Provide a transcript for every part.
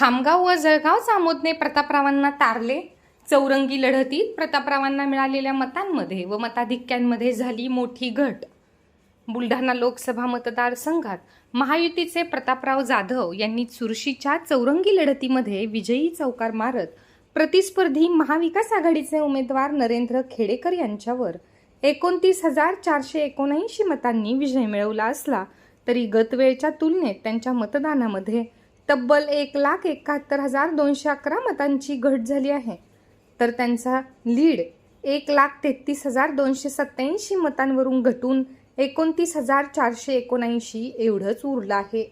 Khamgaon व जळगाव जामोदने प्रतापरावांना तारले. चौरंगी लढतीत प्रतापरावांना मिळालेल्या मतांमध्ये व मताधिक्यांमध्ये झाली मोठी घट. बुलढाणा लोकसभा मतदारसंघात महायुतीचे प्रतापराव जाधव यांनी चुरशीच्या चौरंगी लढतीमध्ये विजयी चौकार मारत प्रतिस्पर्धी महाविकास आघाडीचे उमेदवार नरेंद्र खेडेकर यांच्यावर एकोणतीस हजार चारशे एकोणऐंशी मतांनी विजय मिळवला असला तरी गतवेळच्या तुलनेत त्यांच्या मतदानामध्ये तब्बल एक लाख एकाहत्तर हजार दोनशे अकरा मतांची घट झाली आहे. तर त्यांचा लीड एक लाख तेहतीस हजार दोनशे सत्याऐंशी मतांवरून घटून एकोणतीस हजार चारशे एकोणऐंशी एवढंच उरलं आहे.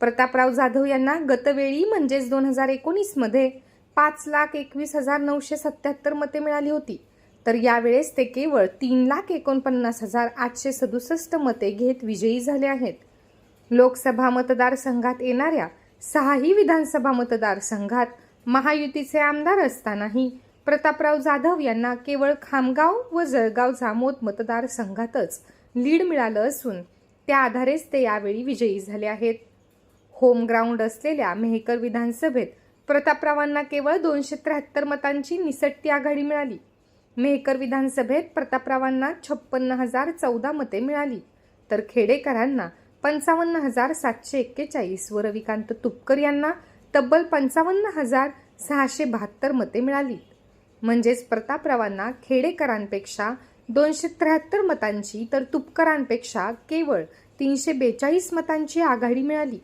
प्रतापराव जाधव यांना गतवेळी म्हणजेच दोन हजार एकोणीसमध्ये पाच लाख एकवीस हजार नऊशे सत्याहत्तर मते मिळाली होती. तर यावेळेस ते केवळ तीन लाख एकोणपन्नास हजार आठशे सदुसष्ट मते घेत विजयी झाले आहेत. लोकसभा मतदारसंघात येणाऱ्या सहाही विधानसभा मतदारसंघात महायुतीचे आमदार असतानाही प्रतापराव जाधव यांना केवळ खामगाव व जळगाव जामोद मतदारसंघातच लीड मिळालं असून त्या आधारेच ते यावेळी विजयी झाले आहेत. होम ग्राउंड असलेल्या मेहकर विधानसभेत प्रतापरावांना केवळ दोनशे त्र्याहत्तर मतांची निसटती आघाडी मिळाली. मेहकर विधानसभेत प्रतापरावांना छप्पन्न हजार चौदा मते मिळाली. तर खेडेकरांना पंचावन्न हजार सातशे एक्केचाळीस व रविकांत तुपकर यांना तब्बल पंचावन्न हजार सहाशे बहात्तर मते मिळाली. म्हणजेच प्रतापरावांना खेडेकरांपेक्षा दोनशे त्र्याहत्तर मतांची तर तुपकरांपेक्षा केवळ तीनशे बेचाळीस मतांची आघाडी मिळाली.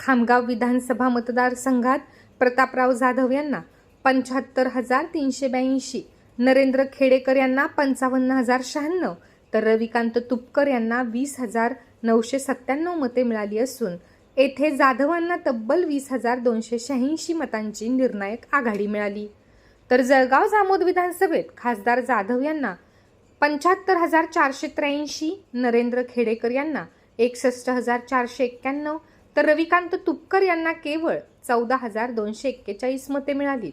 खामगाव विधानसभा मतदारसंघात प्रतापराव जाधव यांना पंच्याहत्तर हजार तीनशे ब्याऐंशी नरेंद्र खेडेकर यांना पंचावन्न हजार शहाण्णव तर रविकांत तुपकर यांना वीस हजार नऊशे सत्त्याण्णव मते मिळाली असून येथे जाधवांना तब्बल वीस हजार दोनशे शहाऐंशी मतांची निर्णायक आघाडी मिळाली. तर जळगाव जामोद विधानसभेत खासदार जाधव यांना पंच्याहत्तर हजार चारशे त्र्याऐंशी नरेंद्र खेडेकर यांना एकसष्ट हजार चारशे एक्क्याण्णव तर रविकांत तुपकर यांना केवळ चौदा हजार दोनशे एक्केचाळीस मते मिळाली.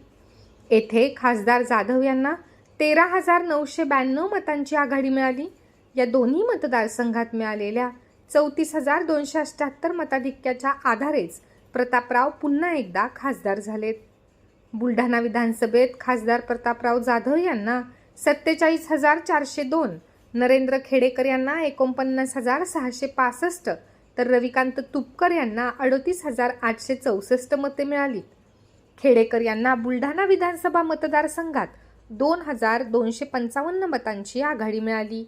येथे खासदार जाधव यांना तेरा हजार नऊशे ब्याण्णव मतांची आघाडी मिळाली. या दोन्ही मतदारसंघात मिळालेल्या चौतीस हजार दोनशे अठ्ठ्याहत्तर मताधिक्याच्या आधारेच प्रतापराव पुन्हा एकदा खासदार झालेत. बुलढाणा विधानसभेत खासदार प्रतापराव जाधव यांना सत्तेचाळीस हजार चारशे दोन नरेंद्र खेडेकर यांना एकोणपन्नास हजार सहाशे पासष्ट तर रविकांत तुपकर यांना अडतीस हजार आठशे चौसष्ट मते मिळाली. खेडेकर यांना बुलढाणा विधानसभा मतदारसंघात दोन हजार दोनशे पंचावन्न मतांची आघाडी मिळाली.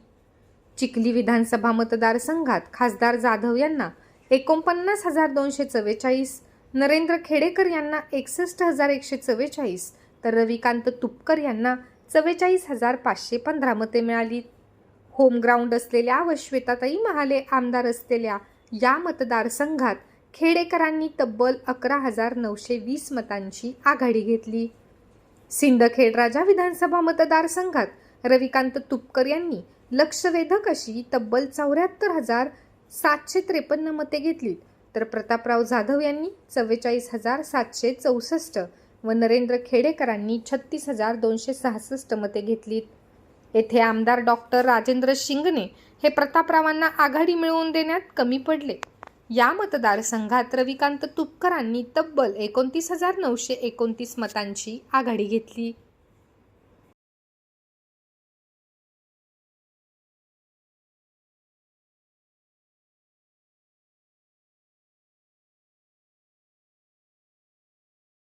चिखली विधानसभा मतदारसंघात खासदार जाधव यांना एकोणपन्नास हजार दोनशे चव्वेचाळीस नरेंद्र खेडेकर यांना एकसष्ट हजार एकशे चव्वेचाळीस तर रविकांत तुपकर यांना चव्वेचाळीस हजार पाचशे पंधरा मते मिळाली. होम ग्राउंड असलेल्या व श्वेताताई महाले आमदार असलेल्या या मतदारसंघात खेडेकरांनी तब्बल अकरा हजार नऊशे वीस मतांची आघाडी घेतली. सिंदखेड राजा विधानसभा मतदारसंघात रविकांत तुपकर यांनी लक्षवेधक अशी तब्बल चौऱ्याहत्तर हजार सातशे त्रेपन्न मते घेतली तर प्रतापराव जाधव यांनी चव्वेचाळीस हजार सातशे चौसष्ट व नरेंद्र खेडेकरांनी छत्तीस हजार दोनशे सहासष्ट मते घेतलीत. येथे आमदार डॉक्टर राजेंद्र शिंगणे हे प्रतापरावांना आघाडी मिळवून देण्यात कमी पडले. या मतदारसंघात रविकांत तुपकरांनी तब्बल एकोणतीस हजार नऊशे एकोणतीस मतांची आघाडी घेतली.